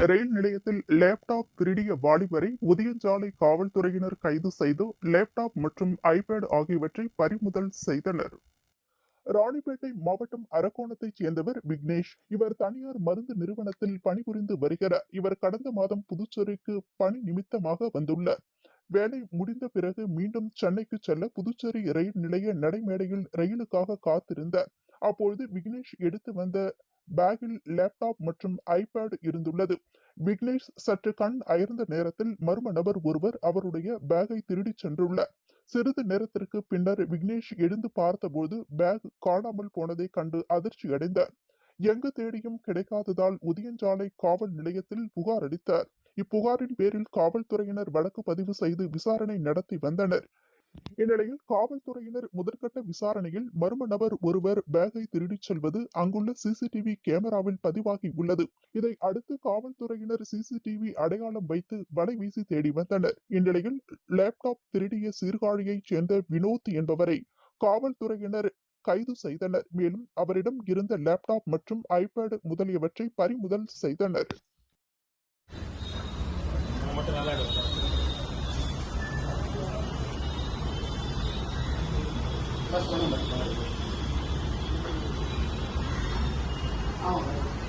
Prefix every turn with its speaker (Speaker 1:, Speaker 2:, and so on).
Speaker 1: ரயில் நிலையத்தில் லேப்டாப் திருடிய வாலிபரை உதயஞ்சாலை காவல்துறையினர் கைது செய்து லேப்டாப் மற்றும் ஐபேட் ஆகியவற்றை பறிமுதல் செய்தனர். ராணிப்பேட்டை மாவட்டம் அரக்கோணத்தைச் சேர்ந்தவர் விக்னேஷ். இவர் தனியார் மருந்து நிறுவனத்தில் பணிபுரிந்து வருகிறார் இவர் கடந்த மாதம் புதுச்சேரிக்கு பணி நிமித்தமாக வந்துள்ளார். வேலை முடிந்த பிறகு மீண்டும் சென்னைக்கு செல்ல புதுச்சேரி ரயில் நிலைய நடைமேடையில் ரயிலுக்காக காத்திருந்தார். அப்பொழுது விக்னேஷ் எடுத்து வந்த பேக்கில் லேப்டாப் மற்றும் ஐபேட் இருந்துள்ளது. விக்னேஷ் சற்று கண் அயர்ந்த நேரத்தில் மர்ம நபர் ஒருவர் அவருடைய பேக்கை திருடிச் சென்றுள்ளார். சிறிது நேரத்திற்கு பின்னர் விக்னேஷ் எழுந்து பார்த்தபோது பேக் காணாமல் போனதை கண்டு அதிர்ச்சி அடைந்தார். எங்கு தேடியும் கிடைக்காததால் உதயஞ்சாலை காவல் நிலையத்தில் புகார் அளித்தார். இப்புகாரின் பேரில் காவல்துறையினர் வழக்கு பதிவு செய்து விசாரணை நடத்தி வந்தனர். இந்நிலையில் காவல்துறையினர் முதற்கட்ட விசாரணையில் மர்ம நபர் ஒருவர் பேகை திருடிச் செல்வது அங்குள்ள சிசிடிவி கேமராவில் பதிவாகி உள்ளது. இதை அடுத்து காவல்துறையினர் சிசிடிவி அடையாளம் வைத்து வலை வீசி தேடி வந்தனர். இந்நிலையில் லேப்டாப் திருடிய சீர்காழியைச் சேர்ந்த வினோத் என்பவரை காவல்துறையினர் கைது செய்தனர். மேலும் அவரிடம் இருந்த லேப்டாப் மற்றும் ஐபேட் முதலியவற்றை பறிமுதல் செய்தனர்.
Speaker 2: Mas, mana mas? Oh,